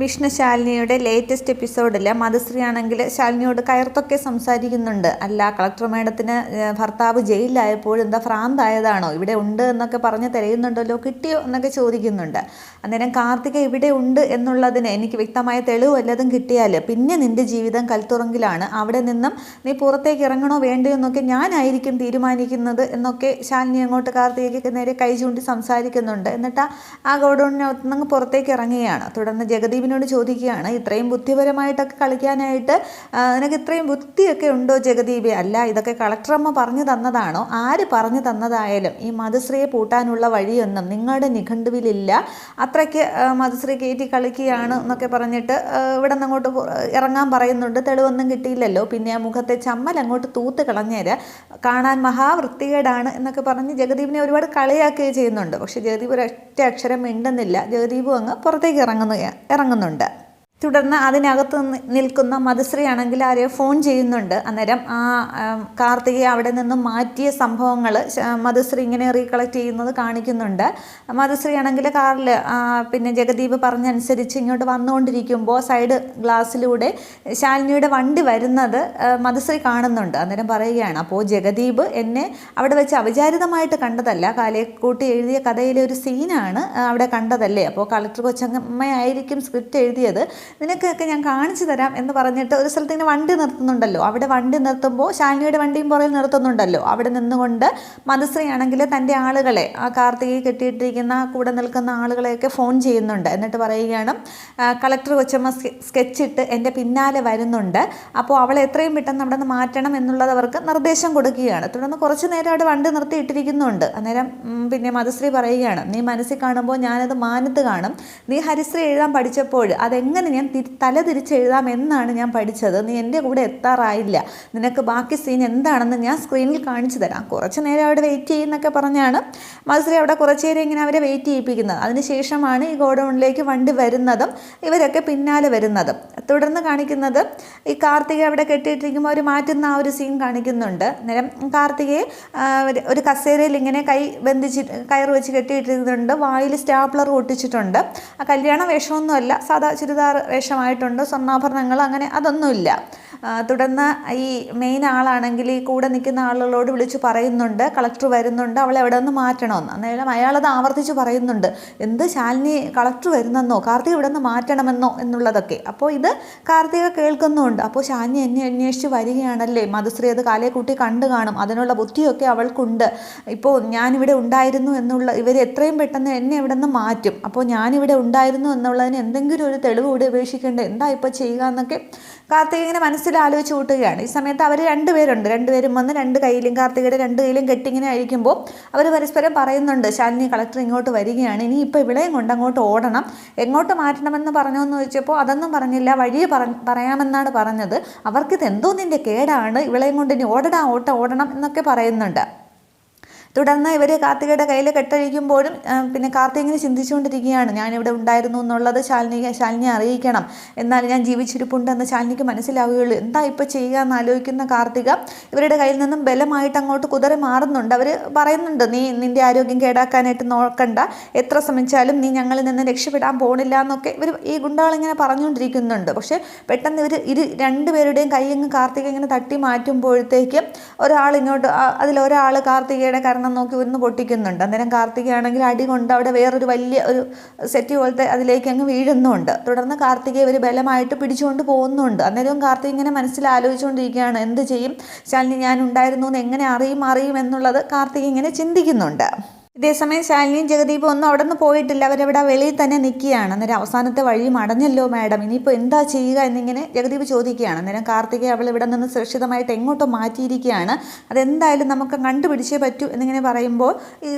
Vishnu ശാലിനിയുടെ latest എപ്പിസോഡിൽ മധുശ്രീ ആണെങ്കിൽ ശാലിനിയോട് കയർത്തൊക്കെ സംസാരിക്കുന്നുണ്ട്. അല്ല കളക്ടർ മേഡത്തിന് ഭർത്താവ് ജയിലിലായപ്പോൾ എന്താ ഭ്രാന്തായതാണോ? ഇവിടെ ഉണ്ട് എന്നൊക്കെ പറഞ്ഞ് തിരയുന്നുണ്ടല്ലോ കിട്ടിയോ എന്നൊക്കെ ചോദിക്കുന്നുണ്ട്. അന്നേരം കാർത്തിക ഇവിടെ ഉണ്ട് എന്നുള്ളതിന് എനിക്ക് വ്യക്തമായ തെളിവ് വല്ലതും കിട്ടിയാൽ പിന്നെ നിന്റെ ജീവിതം കൽത്തുറങ്കിലാണ്. അവിടെ നിന്നും നീ പുറത്തേക്ക് ഇറങ്ങണോ വേണ്ടയോ എന്നൊക്കെ ഞാനായിരിക്കും തീരുമാനിക്കുന്നത് എന്നൊക്കെ ശാലിനി അങ്ങോട്ട് കാർത്തികയ്ക്ക് നേരെ കൈ ചൂണ്ടി സംസാരിക്കുന്നുണ്ട്. എന്നിട്ട് ആ- ഗോഡൗണിനകത്ത് നിന്ന് പുറത്തേക്ക് ഇറങ്ങുകയാണ്. തുടർന്ന് ജഗദീപിനോട് ചോദിക്കുകയാണ് ഇത്രയും ബുദ്ധിപരമായിട്ടൊക്കെ കളിക്കാനായിട്ട് നിനക്ക് ഇത്രയും ബുദ്ധിയൊക്കെ ഉണ്ടോ ജഗദീപ്? അല്ല ഇതൊക്കെ കളക്ടറമ്മ പറഞ്ഞു തന്നതാണോ? ആര് പറഞ്ഞു തന്നതായാലും ഈ മധുശ്രീയെ പൂട്ടാനുള്ള വഴിയൊന്നും നിങ്ങളുടെ നിഘണ്ടുവിലില്ല. അത്രയ്ക്ക് മധുശ്രീ കയറ്റി കളിക്കുകയാണ് എന്നൊക്കെ പറഞ്ഞിട്ട് ഇവിടെ നിന്ന് അങ്ങോട്ട് ഇറങ്ങാൻ പറയുന്നുണ്ട്. തെളിവൊന്നും കിട്ടിയില്ലല്ലോ. പിന്നെ ആ മുഖത്തെ ചമ്മൽ അങ്ങോട്ട് തൂത്ത് കളഞ്ഞേര്. കാണാൻ മഹാവൃത്തികേടാണ് എന്നൊക്കെ പറഞ്ഞ് ജഗദീപിനെ ഒരുപാട് കളിയാക്കുകയും ചെയ്യുന്നുണ്ട്. പക്ഷേ ജഗദീപ് ഒരൊറ്റ അക്ഷരം മിണ്ടുന്നില്ല. ജഗദീപും അങ്ങ് പുറത്തേക്ക് ഇറങ്ങുന്നു. ഇറങ്ങുന്നുണ്ട് തുടർന്ന് അതിനകത്ത് നിൽക്കുന്ന മധുശ്രീ ആണെങ്കിൽ ആരെയോ ഫോൺ ചെയ്യുന്നുണ്ട്. അന്നേരം ആ കാർത്തികയെ അവിടെ നിന്ന് മാറ്റിയ സംഭവങ്ങൾ മധുശ്രീ ഇങ്ങനെ റീകളക്ട് ചെയ്യുന്നത് കാണിക്കുന്നുണ്ട്. മധുശ്രീ ആണെങ്കിൽ കാറിൽ പിന്നെ ജഗദീപ് പറഞ്ഞനുസരിച്ച് ഇങ്ങോട്ട് വന്നുകൊണ്ടിരിക്കുമ്പോൾ സൈഡ് ഗ്ലാസ്സിലൂടെ ശാലിനിയുടെ വണ്ടി വരുന്നത് മധുശ്രീ കാണുന്നുണ്ട്. അന്നേരം പറയുകയാണ് അപ്പോൾ ജഗദീപ് എന്നെ അവിടെ വെച്ച് അവിചാരിതമായിട്ട് കണ്ടതല്ല. കാലേക്കൂട്ടി എഴുതിയ കഥയിലെ ഒരു സീനാണ് അവിടെ കണ്ടതല്ലേ? അപ്പോൾ കളക്ടർ കൊച്ചമ്മയായിരിക്കും സ്ക്രിപ്റ്റ് എഴുതിയത്. നിനക്കൊക്കെ ഞാൻ കാണിച്ചു തരാം എന്ന് പറഞ്ഞിട്ട് ഒരു സ്ഥലത്ത് ഇങ്ങനെ വണ്ടി നിർത്തുന്നുണ്ടല്ലോ. അവിടെ വണ്ടി നിർത്തുമ്പോൾ ശാലിനിയുടെ വണ്ടിയും പുറകിൽ നിർത്തുന്നുണ്ടല്ലോ. അവിടെ നിന്നുകൊണ്ട് മധുശ്രീ തന്റെ ആളുകളെ ആ കാർത്തികയെ കെട്ടിയിട്ടിരിക്കുന്ന കൂടെ നിൽക്കുന്ന ആളുകളെയൊക്കെ ഫോൺ ചെയ്യുന്നുണ്ട്. എന്നിട്ട് പറയുകയാണ് കളക്ടർ കൊച്ചമ്മ സ്കെ- സ്കെച്ചിട്ട് എന്റെ പിന്നാലെ വരുന്നുണ്ട്. അപ്പോൾ അവളെ എത്രയും പെട്ടെന്ന് അവിടെ നിന്ന് മാറ്റണം എന്നുള്ളത് അവർക്ക് നിർദ്ദേശം കൊടുക്കുകയാണ്. തുടർന്ന് കുറച്ച് നേരം അവിടെ വണ്ടി നിർത്തിയിട്ടിരിക്കുന്നുണ്ട്. അന്നേരം പിന്നെ മധുശ്രീ പറയുകയാണ് നീ മനസ്സിൽ കാണുമ്പോൾ ഞാനത് മാനത്ത് കാണും. നീ ഹരിശ്രീ എഴുതാൻ പഠിച്ചപ്പോൾ അതെങ്ങനെ ഞാൻ തിരി തല തിരിച്ചെഴുതാമെന്നാണ് ഞാൻ പഠിച്ചത്. നീ എന്റെ കൂടെ എത്താറായില്ല. നിനക്ക് ബാക്കി സീൻ എന്താണെന്ന് ഞാൻ സ്ക്രീനിൽ കാണിച്ചു തരാം. കുറച്ച് നേരം അവിടെ വെയിറ്റ് ചെയ്യുന്നൊക്കെ പറഞ്ഞാണ് മത്സരി അവിടെ കുറച്ച് നേരം ഇങ്ങനെ അവരെ വെയിറ്റ് ചെയ്യിപ്പിക്കുന്നത്. അതിനുശേഷമാണ് ഈ ഗോഡൗണിലേക്ക് വണ്ടി വരുന്നതും ഇവരൊക്കെ പിന്നാലെ വരുന്നതും. തുടർന്ന് കാണിക്കുന്നത് ഈ കാർത്തിക അവിടെ കെട്ടിയിട്ടിരിക്കുമ്പോൾ അവർ മാറ്റുന്ന ആ ഒരു സീൻ കാണിക്കുന്നുണ്ട്. അന്നേരം കാർത്തികയെ ഒരു- കസേരയിൽ ഇങ്ങനെ കൈ ബന്ധിച്ച് കയറ് വെച്ച് കെട്ടിയിട്ടിരുന്നുണ്ട് വായിൽ സ്റ്റാപ്ലർ ഒട്ടിച്ചിട്ടുണ്ട്. ആ കല്യാണ വേഷമൊന്നുമല്ല. സാധാ ചുരിദാർ വേഷമായിട്ടുണ്ട് സ്വർണാഭരണങ്ങൾ അങ്ങനെ അതൊന്നുമില്ല. തുടർന്ന് ഈ മെയിൻ ആളാണെങ്കിൽ ഈ കൂടെ നിൽക്കുന്ന ആളുകളോട് വിളിച്ച് പറയുന്നുണ്ട് കളക്ടർ വരുന്നുണ്ട് അവളെ എവിടെ നിന്ന് മാറ്റണമെന്ന്. അന്നേരം അയാളത് ആവർത്തിച്ച് പറയുന്നുണ്ട് എന്ത് ശാലിനി കളക്ടർ വരുന്നെന്നോ? കാർത്തിക ഇവിടെ നിന്ന് മാറ്റണമെന്നോ? എന്നുള്ളതൊക്കെ. അപ്പോൾ ഇത് കാർത്തിക കേൾക്കുന്നുണ്ട്. അപ്പോൾ ശാലിനി എന്നെ അന്വേഷിച്ച് വരികയാണല്ലേ? മധുശ്രീ അത് കാലേ കൂട്ടി കണ്ടു കാണും. അതിനുള്ള ബുദ്ധിയൊക്കെ അവൾക്കുണ്ട്. ഇപ്പോൾ ഞാനിവിടെ ഉണ്ടായിരുന്നു എന്നുള്ള ഇവർ എത്രയും പെട്ടെന്ന് എന്നെ ഇവിടെ നിന്ന് മാറ്റും. അപ്പോൾ ഞാനിവിടെ ഉണ്ടായിരുന്നു എന്നുള്ളതിന് എന്തെങ്കിലും ഒരു തെളിവ് കൂടി ഉപേക്ഷിക്കേണ്ടത് എന്താ ഇപ്പോൾ ചെയ്യുക എന്നൊക്കെ കാർത്തിക ഇങ്ങനെ മനസ്സിൽ ആലോചിച്ച് കൂട്ടുകയാണ്. ഈ സമയത്ത് അവർ രണ്ടുപേരുണ്ട്. രണ്ടുപേരും വന്ന് രണ്ട് കയ്യിലും കാർത്തികയുടെ രണ്ട് കയ്യിലും കെട്ടിങ്ങനെ അഴിക്കുമ്പോൾ അവർ പരസ്പരം പറയുന്നുണ്ട് ശാലിനി കളക്ടർ ഇങ്ങോട്ട് വരികയാണ്. ഇനി ഇപ്പോൾ ഇവിടെയും കൊണ്ട് അങ്ങോട്ട് ഓടണം. എങ്ങോട്ട് മാറ്റണമെന്ന് പറഞ്ഞോ എന്ന് ചോദിച്ചപ്പോൾ അതൊന്നും പറഞ്ഞില്ല. വഴി പറ പറയാമെന്നാണ് പറഞ്ഞത്. അവർക്കിത് എന്തോ നിന്റെ കേടാണ്. ഇവളെയും കൊണ്ട് ഇനി ഓടടാ ഓട്ടം ഓടണം എന്നൊക്കെ പറയുന്നുണ്ട്. തുടർന്ന് ഇവർ കാർത്തികയുടെ കയ്യിൽ കെട്ടഴിക്കുമ്പോഴും പിന്നെ കാർത്തിക ഇങ്ങനെ ചിന്തിച്ചുകൊണ്ടിരിക്കുകയാണ് ഞാനിവിടെ ഉണ്ടായിരുന്നു എന്നുള്ളത് ശാലിനി ശാലിനി അറിയിക്കണം. എന്നാൽ ഞാൻ ജീവിച്ചിരിപ്പുണ്ടെന്ന് ശാലിനിക്ക് മനസ്സിലാവുകയുള്ളൂ. എന്താ ഇപ്പോൾ ചെയ്യുക എന്ന് ആലോചിക്കുന്ന കാർത്തിക ഇവരുടെ കയ്യിൽ നിന്നും ബലമായിട്ട് അങ്ങോട്ട് കുതിര മാറുന്നുണ്ട്. അവർ പറയുന്നുണ്ട് നീ നിന്റെ ആരോഗ്യം കേടാക്കാനായിട്ട് നോക്കണ്ട. എത്ര ശ്രമിച്ചാലും നീ ഞങ്ങളിൽ നിന്ന് രക്ഷപ്പെടാൻ പോണില്ല എന്നൊക്കെ ഇവർ ഈ ഗുണ്ടകളിങ്ങനെ പറഞ്ഞുകൊണ്ടിരിക്കുന്നുണ്ട്. പക്ഷേ പെട്ടെന്ന് ഇവർ ഇരു രണ്ടുപേരുടെയും കൈ അങ്ങ് കാർത്തിക ഇങ്ങനെ തട്ടി മാറ്റുമ്പോഴത്തേക്കും ഒരാൾ ഇങ്ങോട്ട് അതിലൊരാൾ കാർത്തികയുടെ കരണം നോക്കി ഒന്ന് പൊട്ടിക്കുന്നുണ്ട്. അന്നേരം കാർത്തികയാണെങ്കിൽ അടി കൊണ്ട് അവിടെ വേറൊരു വലിയ ഒരു സെറ്റ് പോലത്തെ അതിലേക്ക് അങ്ങ് വീഴുന്നുണ്ട്. തുടർന്ന് കാർത്തികയെ ഇവർ ബലമായിട്ട് പിടിച്ചുകൊണ്ട് പോകുന്നുണ്ട്. അന്നേരവും കാർത്തിക ഇങ്ങനെ മനസ്സിൽ ആലോചിച്ചുകൊണ്ടിരിക്കുകയാണ്. എന്ത് ചെയ്യും? ശാലിനി ഞാൻ ഉണ്ടായിരുന്നു എന്ന് എങ്ങനെ അറിയും? അറിയും എന്നുള്ളത് കാർത്തിക ഇങ്ങനെ ചിന്തിക്കുന്നുണ്ട്. ഇതേസമയം ശാലിനിയും ജഗദീപും ഒന്നും അവിടെ നിന്ന് പോയിട്ടില്ല. അവരവിടെ വെളിയിൽ തന്നെ നിൽക്കുകയാണ്. അന്നേരം അവസാനത്തെ വഴി മടഞ്ഞല്ലോ മാഡം. ഇനിയിപ്പോൾ എന്താ ചെയ്യുക എന്നിങ്ങനെ ജഗദീപ് ചോദിക്കുകയാണ്. അന്നേരം കാർത്തികെ അവൾ ഇവിടെ നിന്ന് സുരക്ഷിതമായിട്ട് എങ്ങോട്ടോ മാറ്റിയിരിക്കുകയാണ്. അതെന്തായാലും നമുക്ക് കണ്ടുപിടിച്ചേ പറ്റൂ എന്നിങ്ങനെ പറയുമ്പോൾ ഈ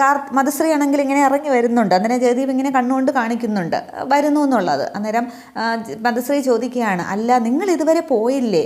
കാർ മതശ്രീ ആണെങ്കിൽ ഇങ്ങനെ ഇറങ്ങി വരുന്നുണ്ട്. അന്നേരം ജഗദീപ് ഇങ്ങനെ കണ്ണുകൊണ്ട് കാണിക്കുന്നുണ്ട്. വരുന്നു എന്നുള്ളത്. അന്നേരം മതശ്രീ ചോദിക്കുകയാണ്. അല്ല നിങ്ങൾ ഇതുവരെ പോയില്ലേ?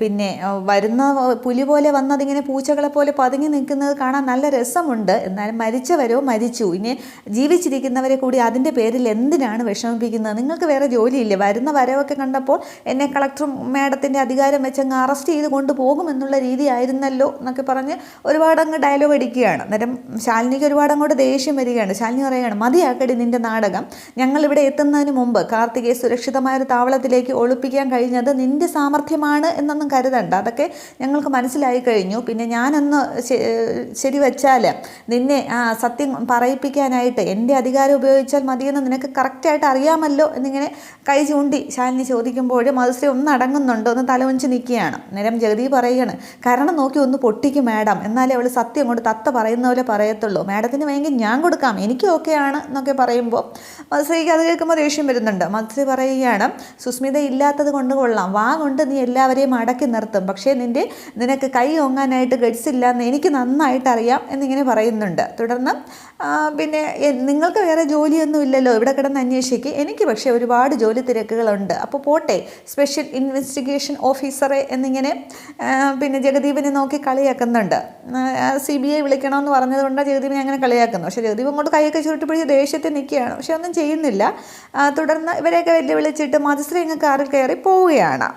പിന്നെ വരുന്ന പുലി പോലെ വന്നതിങ്ങനെ പൂച്ചകളെ പോലെ പതുങ്ങി നിൽക്കുന്നത് കാണാൻ നല്ല രസമുണ്ട്. എന്നാലും മരിച്ചവരോ മരിച്ചു. ഇനി ജീവിച്ചിരിക്കുന്നവരെ കൂടി അതിന്റെ പേരിൽ എന്തിനാണ് വിഷമിപ്പിക്കുന്നത്? നിങ്ങൾക്ക് വേറെ ജോലിയില്ല? വരുന്ന വരവൊക്കെ കണ്ടപ്പോൾ എന്നെ കളക്ടർ മാഡത്തിന്റെ അധികാരം വെച്ചങ്ങ് അറസ്റ്റ് ചെയ്ത് കൊണ്ടുപോകുമെന്നുള്ള രീതിയായിരുന്നല്ലോ എന്നൊക്കെ പറഞ്ഞ് ഒരുപാട് അങ്ങ് ഡയലോഗ് അടിക്കുകയാണ്. അന്നേരം ശാലിനിക്ക് ഒരുപാട് അങ്ങോട്ട് ദേഷ്യം വരികയാണ്. ശാലിനി പറയുകയാണ് മതിയാക്കടി നിന്റെ നാടകം. ഞങ്ങളിവിടെ എത്തുന്നതിന് മുമ്പ് കാർത്തികയെ സുരക്ഷിതമായ ഒരു താവളത്തിലേക്ക് ഒളിപ്പിക്കാൻ കഴിഞ്ഞത് നിന്റെ സാമർഥ്യമാണ് എന്നൊന്നും കരുതണ്ട. അതൊക്കെ ഞങ്ങൾക്ക് മനസ്സിലായി കഴിഞ്ഞു. പിന്നെ ഞാനൊന്ന് ശരി വെച്ചാൽ നിന്നെ ആ സത്യം പറയിപ്പിക്കാനായിട്ട് എന്റെ അധികാരം ഉപയോഗിച്ചാൽ മതിയെന്ന് നിനക്ക് കറക്റ്റായിട്ട് അറിയാമല്ലോ എന്നിങ്ങനെ കൈ ചൂണ്ടി ശാലിനി ചോദിക്കുമ്പോൾ മധുശ്രീ ഒന്ന് അടങ്ങുന്നുണ്ട് ഒന്ന് തലവഞ്ച് നിൽക്കുകയാണ്. നേരം ജഗതി പറയുകയാണ് കാരണം നോക്കി ഒന്ന് പൊട്ടിക്കും മാഡം. എന്നാലേ അവൾ സത്യം കൊണ്ട് തത്ത പറയുന്ന പോലെ പറയത്തുള്ളൂ. മാഡത്തിന് വേണമെങ്കിൽ ഞാൻ കൊടുക്കാം എനിക്ക് ഓക്കെയാണ് എന്നൊക്കെ പറയുമ്പോൾ മധുശ്രീക്ക് അത് കേൾക്കുമ്പോൾ ദേഷ്യം വരുന്നുണ്ട്. മധുശ്രീ പറയുകയാണ് സുസ്മിത ഇല്ലാത്തത് കൊണ്ട് കൊള്ളാം. വാ കൊണ്ട് നീ എല്ലാവരെയും അടക്കി നിർത്തും. പക്ഷേ നിന്റെ നിനക്ക് കൈ ഓങ്ങാനായിട്ട് ഗഡ്സ് ഇല്ല എന്ന് എനിക്ക് നന്നായിട്ട് അറിയാം എന്നിങ്ങനെ പറയുന്നുണ്ട്. തുടർന്ന് പിന്നെ നിങ്ങൾക്ക് വേറെ ജോലിയൊന്നും ഇല്ലല്ലോ ഇവിടെ കിടന്ന് അന്വേഷിക്കുക എനിക്ക് പക്ഷേ ഒരുപാട് ജോലി തിരക്കുകളുണ്ട്. അപ്പോൾ പോട്ടെ സ്പെഷ്യൽ ഇൻവെസ്റ്റിഗേഷൻ ഓഫീസറെ എന്നിങ്ങനെ പിന്നെ ജഗദീപിനെ നോക്കി കളിയാക്കുന്നുണ്ട്. സി ബി ഐ വിളിക്കണമെന്ന് പറഞ്ഞതുകൊണ്ട് ജഗദീപിനെ അങ്ങനെ കളിയാക്കുന്നു. പക്ഷേ ജഗദീപ് അങ്ങോട്ട് കൈയൊക്കെ ചുരുട്ടിപ്പിടിച്ച് ദേഷ്യത്തിൽ നിൽക്കുകയാണ്. പക്ഷെ ഒന്നും ചെയ്യുന്നില്ല. തുടർന്ന് ഇവരെയൊക്കെ വെല്ലുവിളിച്ചിട്ട് മധുശ്രീ അങ്ങ് കാറിൽ കയറി പോവുകയാണ്.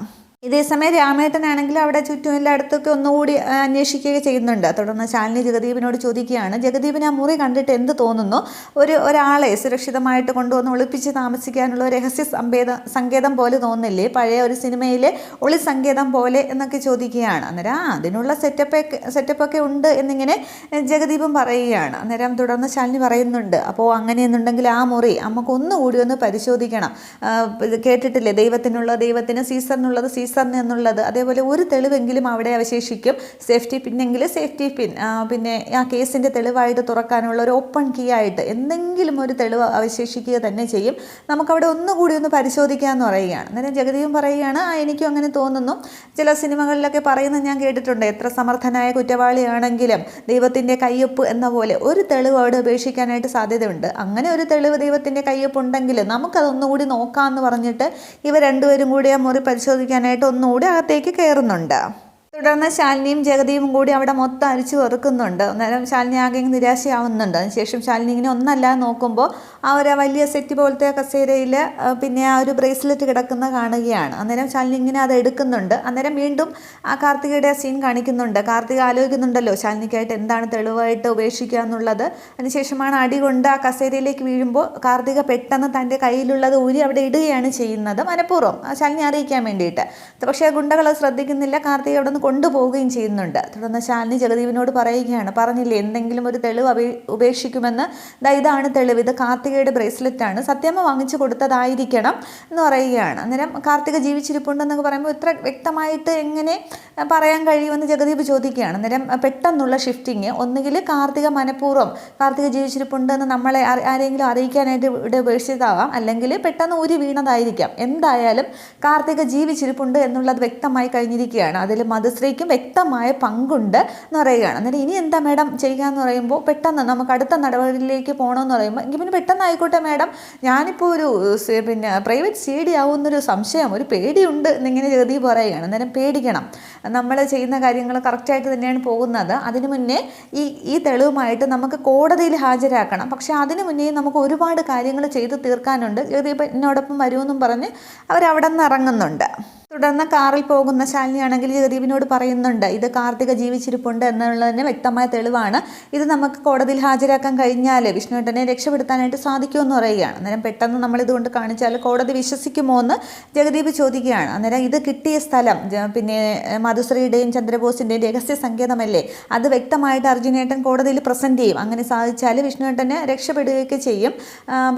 ഇതേസമയം രാമേട്ടനാണെങ്കിൽ അവിടെ ചുറ്റും എല്ലായിടത്തൊക്കെ ഒന്നുകൂടി അന്വേഷിക്കുകയൊക്കെ ചെയ്യുന്നുണ്ട്. തുടർന്ന് ശാലിനി ജഗദീപിനോട് ചോദിക്കുകയാണ് ജഗദീപിന് ആ മുറി കണ്ടിട്ട് എന്ത് തോന്നുന്നു? ഒരു ഒരാളെ സുരക്ഷിതമായിട്ട് കൊണ്ടുവന്ന് ഒളിപ്പിച്ച് താമസിക്കാനുള്ള രഹസ്യ സംവേദ സങ്കേതം പോലെ തോന്നില്ലേ പഴയ ഒരു സിനിമയിലെ ഒളി സങ്കേതം പോലെ എന്നൊക്കെ ചോദിക്കുകയാണ്. അന്നേരം ആ അതിനുള്ള സെറ്റപ്പൊക്കെ സെറ്റപ്പൊക്കെ ഉണ്ട് എന്നിങ്ങനെ ജഗദീപും പറയുകയാണ്. അന്നേരം തുടർന്ന് ശാലിനി പറയുന്നുണ്ട് അപ്പോൾ അങ്ങനെയെന്നുണ്ടെങ്കിൽ ആ മുറി നമുക്ക് ഒന്നുകൂടി ഒന്ന് പരിശോധിക്കണം. കേട്ടിട്ടില്ലേ? ദൈവത്തിനുള്ള ദൈവത്തിന് സീസറിനുള്ളത് സീസറിന് എന്നുള്ളത്. അതേപോലെ ഒരു തെളിവെങ്കിലും അവിടെ അവശേഷിക്കും. സേഫ്റ്റി പിന്നെങ്കിൽ സേഫ്റ്റി പിൻ പിന്നെ ആ കേസിന്റെ തെളിവായിട്ട് തുറക്കാനുള്ള ഒരു ഓപ്പൺ കീ ആയിട്ട് എന്തെങ്കിലും ഒരു തെളിവ് അവശേഷിക്കുക തന്നെ ചെയ്യും. നമുക്കവിടെ ഒന്നുകൂടി ഒന്ന് പരിശോധിക്കാമെന്ന് പറയുകയാണ്. അന്നേരം ജഗതിയും പറയുകയാണ് ആ എനിക്കും അങ്ങനെ തോന്നുന്നു. ചില സിനിമകളിലൊക്കെ പറയുന്നത് ഞാൻ കേട്ടിട്ടുണ്ട്. എത്ര സമർത്ഥനായ കുറ്റവാളിയാണെങ്കിലും ദൈവത്തിന്റെ കയ്യൊപ്പ് എന്ന പോലെ ഒരു തെളിവ് അവിടെ ഉപേക്ഷിക്കാനായിട്ട് സാധ്യതയുണ്ട്. അങ്ങനെ ഒരു തെളിവ് ദൈവത്തിന്റെ കയ്യൊപ്പ് ഉണ്ടെങ്കിൽ നമുക്കതൊന്നുകൂടി നോക്കാമെന്ന് പറഞ്ഞിട്ട് ഇവർ രണ്ടുപേരും കൂടി ആ മുറി പരിശോധിക്കാനായിട്ട് ഒന്നുകൂടി അകത്തേക്ക് കയറുന്നുണ്ട് തുടർന്ന് ശാലിനിയും ജഗതിയും കൂടി അവിടെ മൊത്തം അരിച്ചു വെറുക്കുന്നുണ്ട്. അന്നേരം ശാലിനി ആകെ നിരാശയാവുന്നുണ്ട്. അതിനുശേഷം ശാലിനി ഇങ്ങനെ ഒന്നല്ല നോക്കുമ്പോൾ ആ വലിയ സെറ്റ് പോലത്തെ കസേരയിൽ പിന്നെ ആ ഒരു ബ്രേസ്ലെറ്റ് കിടക്കുന്ന കാണുകയാണ്. അന്നേരം ശാലിനി ഇങ്ങനെ അത് എടുക്കുന്നുണ്ട്. അന്നേരം വീണ്ടും ആ കാർത്തികയുടെ സീൻ കാണിക്കുന്നുണ്ട്. കാർത്തിക ആലോചിക്കുന്നുണ്ടല്ലോ ശാലിനിക്കായിട്ട് എന്താണ് തെളിവായിട്ട് ഉപേക്ഷിക്കുക എന്നുള്ളത്. അതിനുശേഷമാണ് അടി കൊണ്ട് ആ കസേരയിലേക്ക് വീഴുമ്പോൾ കാർത്തിക പെട്ടെന്ന് തന്റെ കയ്യിലുള്ളത് ഊരി അവിടെ ഇടുകയാണ് ചെയ്യുന്നത് മനഃപൂർവം. ശാലിനി അറിയിക്കാൻ വേണ്ടിയിട്ട്. പക്ഷേ ഗുണ്ടകൾ ശ്രദ്ധിക്കുന്നില്ല. കാർത്തിക അവിടെ നിന്ന് കൊണ്ടുപോവുകയും ചെയ്യുന്നുണ്ട്. തുടർന്ന് ശാലിനി ജഗദീപിനോട് പറയുകയാണ് പറഞ്ഞില്ലേ എന്തെങ്കിലും ഒരു തെളിവ് ഉപേക്ഷിക്കുമെന്ന്? ദാ ഇതാണ് തെളിവ്. ഇത് കാർത്തികയുടെ ബ്രേസ്ലെറ്റ് ആണ്. സത്യമ്മ വാങ്ങിച്ചു കൊടുത്തതായിരിക്കണം എന്ന് പറയുകയാണ്. അന്നേരം കാർത്തിക ജീവിച്ചിരിപ്പുണ്ടെന്നൊക്കെ പറയുമ്പോൾ ഇത്ര വ്യക്തമായിട്ട് എങ്ങനെ പറയാൻ കഴിയുമെന്ന് ജഗദീപ് ചോദിക്കുകയാണ്. അന്നേരം പെട്ടെന്നുള്ള ഷിഫ്റ്റിങ് ഒന്നുകിൽ കാർത്തിക മനഃപൂർവം കാർത്തിക ജീവിച്ചിരിപ്പുണ്ടെന്ന് നമ്മളെ ആരെങ്കിലും അറിയിക്കാനായിട്ട് ഇവിടെ ഉപേക്ഷിച്ചതാവാം. അല്ലെങ്കിൽ പെട്ടെന്ന് ഊരി വീണതായിരിക്കാം. എന്തായാലും കാർത്തിക ജീവിച്ചിരിപ്പുണ്ട് എന്നുള്ളത് വ്യക്തമായി കഴിഞ്ഞിരിക്കുകയാണ്. അതിൽ മധുശ്രീക്കും വ്യക്തമായ പങ്കുണ്ട് എന്ന് പറയുകയാണ്. അന്നേരം ഇനി എന്താ മാഡം ചെയ്യുക എന്ന് പറയുമ്പോൾ പെട്ടെന്ന് നമുക്ക് അടുത്ത നടപടിയിലേക്ക് പോകണമെന്ന് പറയുമ്പോൾ എങ്കിൽ പിന്നെ പെട്ടെന്ന് ആയിക്കോട്ടെ മാഡം. ഞാനിപ്പോൾ ഒരു പിന്നെ പ്രൈവറ്റ് സി ഡി ആവുന്നൊരു സംശയം ഒരു പേടിയുണ്ട് എന്നിങ്ങനെ ജഗതി പറയുകയാണ്. അന്നേരം പേടിക്കണം. നമ്മൾ ചെയ്യുന്ന കാര്യങ്ങൾ കറക്റ്റായിട്ട് തന്നെയാണ് പോകുന്നത്. അതിന് മുന്നേ ഈ ഈ തെളിവുമായിട്ട് നമുക്ക് കോടതിയിൽ ഹാജരാക്കണം. പക്ഷേ അതിന് മുന്നേ നമുക്ക് ഒരുപാട് കാര്യങ്ങൾ ചെയ്ത് തീർക്കാനുണ്ട്. ഇപ്പം എന്നോടൊപ്പം വരുമെന്നും പറഞ്ഞ് അവരവിടെ നിന്ന് ഇറങ്ങുന്നുണ്ട്. തുടർന്ന് കാറിൽ പോകുന്ന ശാലിനിയാണെങ്കിൽ ജഗദീപിനോട് പറയുന്നുണ്ട് ഇത് കാർത്തിക ജീവിച്ചിരിപ്പുണ്ട് എന്നുള്ളതിന് വ്യക്തമായ തെളിവാണ്. ഇത് നമുക്ക് കോടതിയിൽ ഹാജരാക്കാൻ കഴിഞ്ഞാൽ വിഷ്ണുവേട്ടനെ രക്ഷപ്പെടുത്താനായിട്ട് സാധിക്കുമെന്ന് പറയുകയാണ്. അന്നേരം പെട്ടെന്ന് നമ്മൾ ഇതുകൊണ്ട് കാണിച്ചാൽ കോടതി വിശ്വസിക്കുമോ എന്ന് ജഗദീപ് ചോദിക്കുകയാണ്. അന്നേരം ഇത് കിട്ടിയ സ്ഥലം പിന്നെ മധുശ്രീയുടെയും ചന്ദ്രബോസിന്റെയും രഹസ്യ സങ്കേതമല്ലേ? അത് വ്യക്തമായിട്ട് അർജുനേട്ടൻ കോടതിയിൽ പ്രസന്റ് ചെയ്യും. അങ്ങനെ സാധിച്ചാൽ വിഷ്ണുവേട്ടനെ രക്ഷപ്പെടുകയൊക്കെ ചെയ്യും.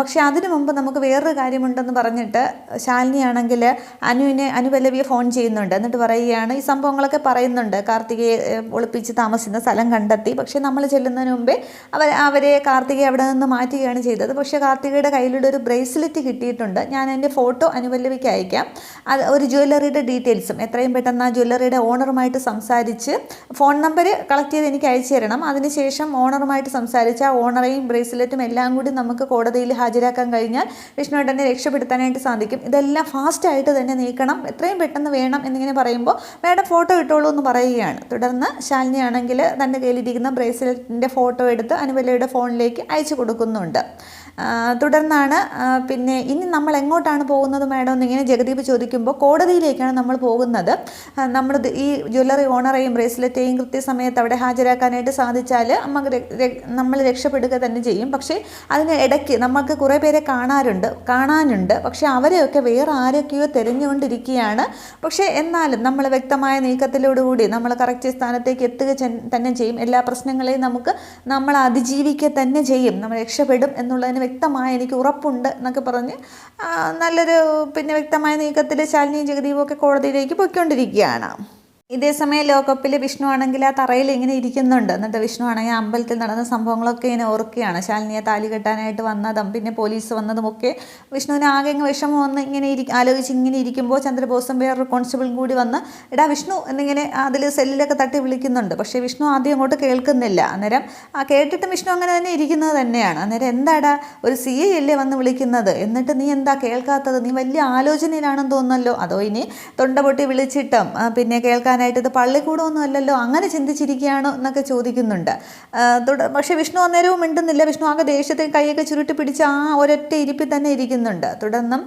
പക്ഷേ അതിനു മുമ്പ് നമുക്ക് വേറൊരു കാര്യമുണ്ടെന്ന് പറഞ്ഞിട്ട് ശാലിനിയാണെങ്കിൽ അനുവിനെ അനുപല്ലവിയെ ഫോൺ ചെയ്യുന്നുണ്ട്. എന്നിട്ട് പറയുകയാണ് ഈ സംഭവങ്ങളൊക്കെ പറയുന്നുണ്ട്. കാർത്തികയെ ഒളിപ്പിച്ച് താമസിക്കുന്ന സ്ഥലം കണ്ടെത്തി. പക്ഷേ നമ്മൾ ചെല്ലുന്നതിന് മുമ്പേ അവർ അവരെ കാർത്തികയെ അവിടെ നിന്ന് മാറ്റുകയാണ് ചെയ്തത്. പക്ഷേ കാർത്തികയുടെ കയ്യിലൂടെ ഒരു ബ്രേസ്ലെറ്റ് കിട്ടിയിട്ടുണ്ട്. ഞാൻ എന്റെ ഫോട്ടോ അനുപല്ലവിക്ക് അയക്കാം. അത് ഒരു ജ്വല്ലറിയുടെ ഡീറ്റെയിൽസും. എത്രയും പെട്ടെന്ന് ആ ജ്വല്ലറിയുടെ ഓണറുമായിട്ട് സംസാരിച്ച് ഫോൺ നമ്പർ കളക്ട് ചെയ്ത് എനിക്ക് അയച്ചു തരണം. അതിനുശേഷം ഓണറുമായിട്ട് സംസാരിച്ച് ആ ഓണറേയും ബ്രേസ്ലെറ്റും എല്ലാം കൂടി നമുക്ക് കോടതിയിൽ ഹാജരാക്കാൻ കഴിഞ്ഞാൽ വിഷ്ണുവേട്ടനെ രക്ഷപ്പെടുത്താനായിട്ട് സാധിക്കും. ഇതെല്ലാം ഫാസ്റ്റായിട്ട് തന്നെ നീക്കണം. എത്രയും എത്രയും പെട്ടെന്ന് വേണം എന്നിങ്ങനെ പറയുമ്പോൾ മാഡം ഫോട്ടോ ഇട്ടോളൂ എന്ന് പറയുകയാണ്. തുടർന്ന് ശാലിനിയാണെങ്കിൽ തന്റെ കയ്യിലിരിക്കുന്ന ബ്രേസ്ലെറ്റിന്റെ ഫോട്ടോ എടുത്ത് അനുപല്ലയുടെ ഫോണിലേക്ക് അയച്ചു കൊടുക്കുന്നുണ്ട്. തുടർന്നാണ് പിന്നെ ഇനി നമ്മൾ എങ്ങോട്ടാണ് പോകുന്നത് മാഡം എന്നിങ്ങനെ ജഗദീപ് ചോദിക്കുമ്പോൾ കോടതിയിലേക്കാണ് നമ്മൾ പോകുന്നത്. നമ്മൾ ഈ ജ്വല്ലറി ഓണറേയും ബ്രേസ്ലെറ്റേയും കൃത്യസമയത്ത് അവിടെ ഹാജരാക്കാനായിട്ട് സാധിച്ചാൽ നമ്മൾ രക്ഷപ്പെടുക തന്നെ ചെയ്യും. പക്ഷേ അതിന് ഇടയ്ക്ക് നമുക്ക് കുറേ പേരെ കാണാറുണ്ട് കാണാനുണ്ട്. പക്ഷേ അവരെയൊക്കെ വേറെ ആരൊക്കെയോ തിരഞ്ഞുകൊണ്ടിരിക്കുകയാണ്. പക്ഷേ എന്നാലും നമ്മൾ വ്യക്തമായ നീക്കത്തിലോടുകൂടി നമ്മൾ കറക്റ്റ് സ്ഥാനത്തേക്ക് എത്തുക തന്നെ ചെയ്യും. എല്ലാ പ്രശ്നങ്ങളെയും നമുക്ക് നമ്മൾ അതിജീവിക്കുക തന്നെ ചെയ്യും. നമ്മൾ രക്ഷപ്പെടും എന്നുള്ളതിന് വ്യക്തമായ എനിക്ക് ഉറപ്പുണ്ട് എന്നൊക്കെ പറഞ്ഞ് നല്ലൊരു പിന്നെ വ്യക്തമായ നീക്കത്തിൽ ശാലിനിയും ജഗദീപും ഒക്കെ കോടതിയിലേക്ക് പോയിക്കൊണ്ടിരിക്കുകയാണ്. ഇതേസമയം ലോകകപ്പിൽ വിഷ്ണു ആണെങ്കിൽ ആ തറയിൽ ഇങ്ങനെ ഇരിക്കുന്നുണ്ട്. എന്നിട്ട് വിഷ്ണു ആണെങ്കിൽ അമ്പലത്തിൽ നടന്ന സംഭവങ്ങളൊക്കെ ഇങ്ങനെ ഓർക്കുകയാണ്. ശാലിനിയെ താലി കെട്ടാനായിട്ട് വന്നതും പിന്നെ പോലീസ് വന്നതും ഒക്കെ വിഷ്ണുവിന് ആകെ ഇങ്ങ് വിഷമം വന്ന് ഇങ്ങനെ ഇരി ആലോചിച്ച് ഇങ്ങനെ ഇരിക്കുമ്പോൾ ചന്ദ്രബോസും വേറൊരു കോൺസ്റ്റബിളും കൂടി വന്ന് എടാ വിഷ്ണു എന്നിങ്ങനെ അതിൽ സെല്ലിലൊക്കെ തട്ടി വിളിക്കുന്നുണ്ട്. പക്ഷേ വിഷ്ണു ആദ്യം അങ്ങോട്ട് കേൾക്കുന്നില്ല. അന്നേരം ആ കേട്ടിട്ട് വിഷ്ണു അങ്ങനെ തന്നെ ഇരിക്കുന്നത് തന്നെയാണ്. അന്നേരം എന്താടാ ഒരു സി ഐ അല്ലേ വന്ന് വിളിക്കുന്നത്? എന്നിട്ട് നീ എന്താ കേൾക്കാത്തത്? നീ വലിയ ആലോചനയിലാണെന്ന് തോന്നുന്നല്ലോ. അതോ ഇനി തൊണ്ട പൊട്ടി വിളിച്ചിട്ടും പിന്നെ പിന്നെ കേൾക്കാനായിട്ട് ഇത് പള്ളിക്കൂടമൊന്നും അല്ലല്ലോ അങ്ങനെ ചിന്തിച്ചിരിക്കുകയാണോ എന്നൊക്കെ ചോദിക്കുന്നുണ്ട്. പക്ഷേ വിഷ്ണു അന്നേരവും മിണ്ടുന്നില്ല. വിഷ്ണു ആകെ ദേഷ്യത്തെ കൈയൊക്കെ ചുരുട്ടി പിടിച്ച് ആ ഒരൊറ്റ ഇരിപ്പിൽ തന്നെ ഇരിക്കുന്നുണ്ട്. തുടർന്നും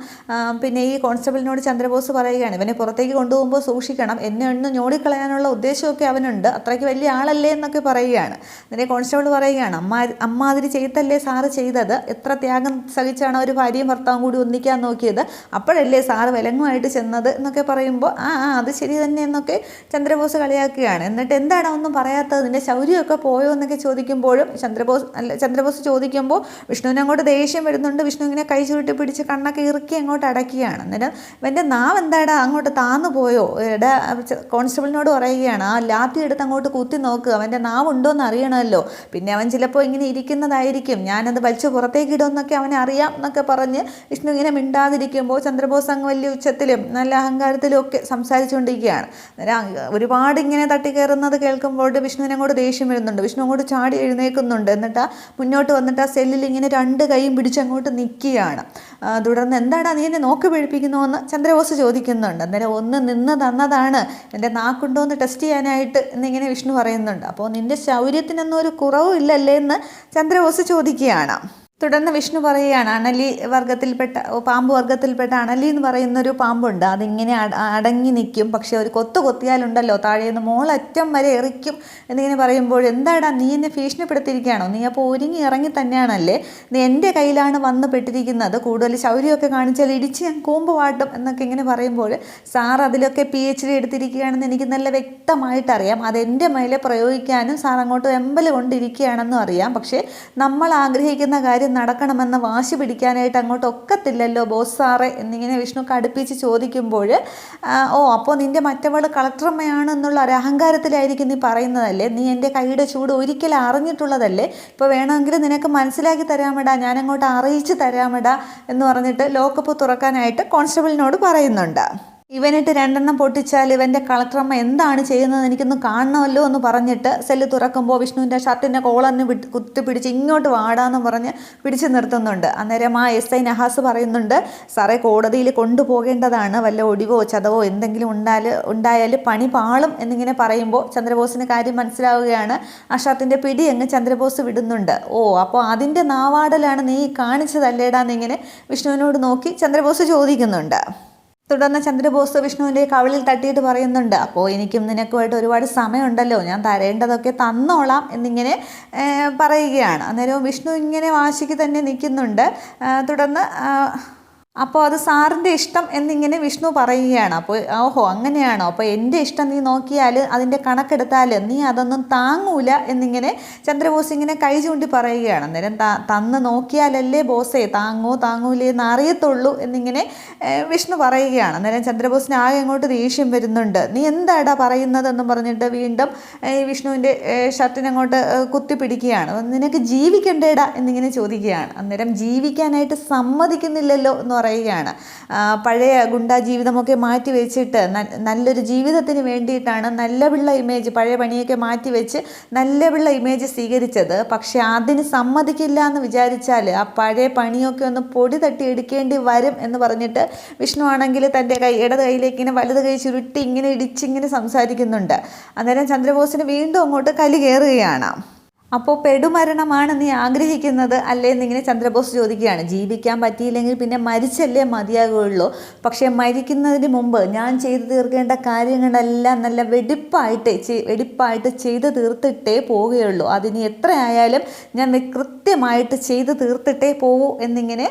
പിന്നെ ഈ കോൺസ്റ്റബിളിനോട് ചന്ദ്രബോസ് പറയുകയാണ് ഇവനെ പുറത്തേക്ക് കൊണ്ടുപോകുമ്പോൾ സൂക്ഷിക്കണം. എന്നെ ഒന്ന് ഞോടിക്കളയാനുള്ള ഉദ്ദേശമൊക്കെ അവനുണ്ട്. അത്രയ്ക്ക് വലിയ ആളല്ലേ എന്നൊക്കെ പറയുകയാണ്. അതിനെ കോൺസ്റ്റബിൾ പറയുകയാണ് അമ്മ അമ്മാതിരി ചെയ്തല്ലേ സാറ് ചെയ്തത്? എത്ര ത്യാഗം സഹിച്ചാണ് ഒരു ഭാര്യയും ഭർത്താവും കൂടി ഒന്നിക്കാൻ നോക്കിയത്? അപ്പോഴല്ലേ സാറ് വിലങ്ങുമായിട്ട് ചെന്നത്? എന്നൊക്കെ പറയുമ്പോൾ ആ ആ അത് ശരി തന്നെ എന്നൊക്കെ ചന്ദ്രബോസ് കളിയാക്കുകയാണ്. എന്നിട്ട് എന്താണ് ഒന്നും പറയാത്തത്? നിന്റെ ശൗര്യമൊക്കെ പോയോ എന്നൊക്കെ ചോദിക്കുമ്പോഴും ചന്ദ്രബോസ് അല്ല ചന്ദ്രബോസ് ചോദിക്കുമ്പോൾ വിഷ്ണുവിനെ അങ്ങോട്ട് ദേഷ്യം വരുന്നുണ്ട്. വിഷ്ണു ഇങ്ങനെ കൈ ചുരുട്ടി പിടിച്ച് കണ്ണൊക്കെ ഇറുക്കി അങ്ങോട്ട് അടയ്ക്കുകയാണ്. എന്നിട്ട് എന്റെ നാവ് എന്താടാ? അങ്ങോട്ട് താന്നു പോയോ? എടാ കോൺസ്റ്റബിളിനോട് പറയുകയാണ് ആ ലാത്തി എടുത്ത് അങ്ങോട്ട് കുത്തി നോക്കുക അവന്റെ നാവ് ഉണ്ടോ എന്ന് അറിയണമല്ലോ. പിന്നെ അവൻ ചിലപ്പോൾ ഇങ്ങനെ ഇരിക്കുന്നതായിരിക്കും. ഞാനത് വലിച്ചു പുറത്തേക്ക് ഇടുമെന്നൊക്കെ അവനെ അറിയാം എന്നൊക്കെ പറഞ്ഞ് വിഷ്ണു ഇങ്ങനെ മിണ്ടാതിരിക്കുമ്പോൾ ചന്ദ്രബോസ് അങ്ങ് വലിയ ഉച്ചത്തിലും നല്ല അഹങ്കാരത്തിലും ഒക്കെ സംസാരിച്ചുകൊണ്ടിരിക്കുകയാണ്. അന്നേരം ഒരുപാട് ഇങ്ങനെ തട്ടിക്കയറുന്നത് കേൾക്കുമ്പോൾ വിഷ്ണുവിനെ അങ്ങോട്ട് ദേഷ്യം വരുന്നുണ്ട്. വിഷ്ണു അങ്ങോട്ട് ചാടി എഴുന്നേൽക്കുന്നുണ്ട്. എന്നിട്ട് ആ മുന്നോട്ട് വന്നിട്ട് ആ സെല്ലിൽ ഇങ്ങനെ രണ്ട് കൈയും പിടിച്ച് അങ്ങോട്ട് നിൽക്കുകയാണ് തുടർന്ന് എന്താണ് നീ എന്നെ നോക്കി പിഴിപ്പിക്കുന്നുവെന്ന് ചന്ദ്രബോസ് ചോദിക്കുന്നുണ്ട്. അന്നേരം ഒന്ന് നിന്ന് തന്നതാണ്. എന്റെ നാക്കുണ്ടോ എന്ന് ടെസ്റ്റ് ചെയ്യാനായിട്ട് എന്നിങ്ങനെ വിഷ്ണു പറയുന്നുണ്ട്. അപ്പോൾ നിന്റെ ശൗര്യത്തിനൊന്നും ഒരു കുറവും ഇല്ലല്ലേ എന്ന് ചന്ദ്രബോസ് ചോദിക്കുകയാണ്. തുടർന്ന് വിഷ്ണു പറയുകയാണ് അണലി വർഗത്തിൽപ്പെട്ട പാമ്പ് വർഗത്തിൽപ്പെട്ട അണലി എന്ന് പറയുന്നൊരു പാമ്പുണ്ട്. അതിങ്ങനെ അട- അടങ്ങി നിൽക്കും. പക്ഷേ ഒരു കൊത്തു കൊത്തിയാലുണ്ടല്ലോ താഴേന്ന് മോളറ്റം വരെ എറിക്കും എന്നിങ്ങനെ പറയുമ്പോൾ എന്താടാ നീ എന്നെ ഭീഷണിപ്പെടുത്തിയിരിക്കുകയാണോ? നീ അപ്പോൾ ഒരുങ്ങി ഇറങ്ങി തന്നെയാണല്ലേ? നീ എന്റെ കയ്യിലാണ് വന്ന് പെട്ടിരിക്കുന്നത്. കൂടുതൽ ശൗര്യമൊക്കെ കാണിച്ചാൽ ഇടിച്ച് ഞാൻ കൂമ്പ് വാട്ടും എന്നൊക്കെ ഇങ്ങനെ പറയുമ്പോൾ സാർ അതിലൊക്കെ പി എച്ച് ഡി എടുത്തിരിക്കുകയാണെന്ന് എനിക്ക് നല്ല വ്യക്തമായിട്ടറിയാം അതെന്റെ മേലെ പ്രയോഗിക്കാനും സാർ അങ്ങോട്ട് എമ്പൽ കൊണ്ടിരിക്കുകയാണെന്നും അറിയാം. പക്ഷേ നമ്മൾ ആഗ്രഹിക്കുന്ന കാര്യം നടക്കണമെന്ന് വാശി പിടിക്കാനായിട്ട് അങ്ങോട്ട് ഒക്കത്തില്ലല്ലോ ബോസ് സാറേ എന്നിങ്ങനെ വിഷ്ണു കടുപ്പിച്ച് ചോദിക്കുമ്പോൾ ഓ അപ്പോൾ നിന്റെ മറ്റവൾ കളക്ടറമ്മയാണ് എന്നുള്ള ഒരു അഹങ്കാരത്തിലായിരിക്കും നീ പറയുന്നതല്ലേ? നീ എന്റെ കൈയുടെ ചൂട് ഒരിക്കലും അറിഞ്ഞിട്ടുള്ളതല്ലേ? ഇപ്പോൾ വേണമെങ്കിൽ നിനക്ക് മനസ്സിലാക്കി തരാമടാ ഞാനങ്ങോട്ട് അറിയിച്ച് തരാമടാ എന്ന് പറഞ്ഞിട്ട് ലോക്കപ്പ് തുറക്കാനായിട്ട് കോൺസ്റ്റബിളിനോട് പറയുന്നുണ്ട്. ഇവനിട്ട് രണ്ടെണ്ണം പൊട്ടിച്ചാൽ ഇവന്റെ കളക്ടറമ്മ എന്താണ് ചെയ്യുന്നത് എനിക്കൊന്ന് കാണണമല്ലോ എന്ന് പറഞ്ഞിട്ട് സെല്ല് തുറക്കുമ്പോൾ വിഷ്ണുവിന്റെ ഷർട്ടിന്റെ കോളറിന് വിട്ട് കുത്തി പിടിച്ച് ഇങ്ങോട്ട് വാടാന്ന് പറഞ്ഞ് പിടിച്ചു നിർത്തുന്നുണ്ട്. അന്നേരം ആ എസ് ഐ നഹാസ് പറയുന്നുണ്ട് സാറേ കോടതിയിൽ കൊണ്ടുപോകേണ്ടതാണ്. വല്ല ഒടിവോ ചതവോ എന്തെങ്കിലും ഉണ്ടാൽ ഉണ്ടായാൽ പണി പാളും എന്നിങ്ങനെ പറയുമ്പോൾ ചന്ദ്രബോസിന് കാര്യം മനസ്സിലാവുകയാണ്. ആ ഷർട്ടിന്റെ പിടി അങ്ങ് ചന്ദ്രബോസ് വിടുന്നുണ്ട്. ഓ അപ്പോൾ അതിന്റെ നാവാടലാണ് നീ കാണിച്ചതല്ലേടാന്നിങ്ങനെ വിഷ്ണുവിനോട് നോക്കി ചന്ദ്രബോസ് ചോദിക്കുന്നുണ്ട്. തുടർന്ന് ചന്ദ്രബോസ് വിഷ്ണുവിന്റെ കവിളിൽ തട്ടിയിട്ട് പറയുന്നുണ്ട് അപ്പോൾ എനിക്കും നിനക്കുമായിട്ട് ഒരുപാട് സമയമുണ്ടല്ലോ ഞാൻ തരേണ്ടതൊക്കെ തന്നോളാം എന്നിങ്ങനെ പറയുകയാണ്. അന്നേരവും വിഷ്ണു ഇങ്ങനെ വാശിക്ക് തന്നെ നിൽക്കുന്നുണ്ട്. തുടർന്ന് അപ്പോൾ അത് സാറിന്റെ ഇഷ്ടം എന്നിങ്ങനെ വിഷ്ണു പറയുകയാണ്. അപ്പോൾ ഓഹോ അങ്ങനെയാണോ? അപ്പോൾ എന്റെ ഇഷ്ടം നീ നോക്കിയാൽ അതിന്റെ കണക്കെടുത്താൽ നീ അതൊന്നും താങ്ങൂല എന്നിങ്ങനെ ചന്ദ്രബോസ് ഇങ്ങനെ കൈ ചൂണ്ടി പറയുകയാണ്. അന്നേരം തന്ന് നോക്കിയാലല്ലേ ബോസേ താങ്ങോ താങ്ങൂലേ എന്ന് അറിയത്തുള്ളൂ എന്നിങ്ങനെ വിഷ്ണു പറയുകയാണ്. അന്നേരം ചന്ദ്രബോസിന് ആകെ അങ്ങോട്ട് ദേഷ്യം വരുന്നുണ്ട്. നീ എന്താടാ പറയുന്നതെന്ന് പറഞ്ഞിട്ട് വീണ്ടും ഈ വിഷ്ണുവിന്റെ ഷർട്ടിനങ്ങോട്ട് കുത്തി പിടിക്കുകയാണ്. നിനക്ക് ജീവിക്കണ്ടേടാ എന്നിങ്ങനെ ചോദിക്കുകയാണ്. അന്നേരം ജീവിക്കാനായിട്ട് സമ്മതിക്കുന്നില്ലല്ലോ എന്ന് പറയുകയാണ്. പഴയ ഗുണ്ടാ ജീവിതമൊക്കെ മാറ്റി വെച്ചിട്ട് നല്ലൊരു ജീവിതത്തിന് വേണ്ടിയിട്ടാണ് നല്ല പിള്ള ഇമേജ് പഴയ പണിയൊക്കെ മാറ്റി വെച്ച് നല്ല പിള്ള ഇമേജ് സ്വീകരിച്ചത്. പക്ഷെ അതിന് സമ്മതിക്കില്ല എന്ന് വിചാരിച്ചാൽ ആ പഴയ പണിയൊക്കെ ഒന്ന് പൊടി തട്ടി എടുക്കേണ്ടി വരും എന്ന് പറഞ്ഞിട്ട് വിഷ്ണു ആണെങ്കിൽ തന്റെ കൈ ഇടത് കൈയിലേക്ക് ഇങ്ങനെ വലത് കൈ ചുരുട്ടി ഇങ്ങനെ ഇടിച്ചിങ്ങനെ സംസാരിക്കുന്നുണ്ട്. അന്നേരം ചന്ദ്രബോസിന് വീണ്ടും അങ്ങോട്ട് കലി കയറുകയാണ്. അപ്പോൾ പെടുമരണമാണ് നീ ആഗ്രഹിക്കുന്നത് അല്ലേ എന്നിങ്ങനെ ചന്ദ്രബോസ് ചോദിക്കുകയാണ്. ജീവിക്കാൻ പറ്റിയില്ലെങ്കിൽ പിന്നെ മരിച്ചല്ലേ മതിയാകുള്ളൂ. പക്ഷേ മരിക്കുന്നതിന് മുമ്പ് ഞാൻ ചെയ്തു തീർക്കേണ്ട കാര്യങ്ങളെല്ലാം നല്ല വെടിപ്പായിട്ട് വെടിപ്പായിട്ട് ചെയ്തു തീർത്തിട്ടേ പോവുകയുള്ളൂ. അതിന് എത്രയായാലും ഞാൻ കൃത്യമായിട്ട് ചെയ്തു തീർത്തിട്ടേ പോവൂ എന്നിങ്ങനെ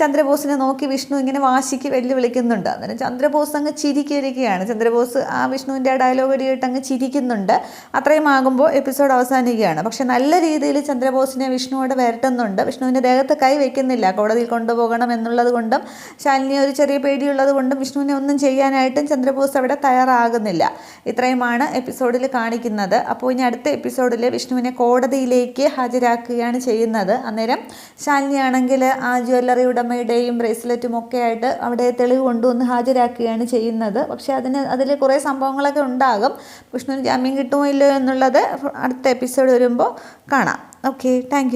ചന്ദ്രബോസിനെ നോക്കി വിഷ്ണു ഇങ്ങനെ വാശിക്ക് വെല്ലുവിളിക്കുന്നുണ്ട്. അന്നേരം ചന്ദ്രബോസ് അങ്ങ് ചിരിക്കുകയാണ് ചന്ദ്രബോസ് ആ വിഷ്ണുവിന്റെ ഡയലോഗ് അടിയായിട്ട് അങ്ങ് ചിരിക്കുന്നുണ്ട്. അത്രയും ആകുമ്പോൾ എപ്പിസോഡ് അവസാനിക്കുകയാണ്. പക്ഷെ നല്ല രീതിയിൽ ചന്ദ്രബോസിനെ വിഷ്ണുവോട് വരട്ടുന്നുണ്ട്. വിഷ്ണുവിന്റെ ദേഹത്ത് കൈ വയ്ക്കുന്നില്ല കോടതിയിൽ കൊണ്ടുപോകണം എന്നുള്ളത് കൊണ്ടും ശാലിനി ഒരു ചെറിയ പേടിയുള്ളത് കൊണ്ടും വിഷ്ണുവിനെ ഒന്നും ചെയ്യാനായിട്ടും ചന്ദ്രബോസ് അവിടെ തയ്യാറാകുന്നില്ല. ഇത്രയുമാണ് എപ്പിസോഡിൽ കാണിക്കുന്നത്. അപ്പോൾ ഇനി അടുത്ത എപ്പിസോഡിൽ വിഷ്ണുവിനെ കോടതിയിലേക്ക് ഹാജരാക്കുകയാണ് ചെയ്യുന്നത്. അന്നേരം ശാലിനി ആണെങ്കിൽ ആ ജ്വല്ലറി ഉടമയുടെയും ബ്രേസ്ലെറ്റും ഒക്കെ ആയിട്ട് അവിടെ തെളിവ് കൊണ്ടുവന്ന് ഹാജരാക്കുകയാണ് ചെയ്യുന്നത്. പക്ഷേ അതിന് അതിൽ കുറേ സംഭവങ്ങളൊക്കെ ഉണ്ടാകും. വിഷ്ണുവിന് ജാമ്യം കിട്ടുമോ ഇല്ലയോ എന്നുള്ളത് അടുത്ത എപ്പിസോഡ് വരുമ്പോൾ കാണാം. Okay thank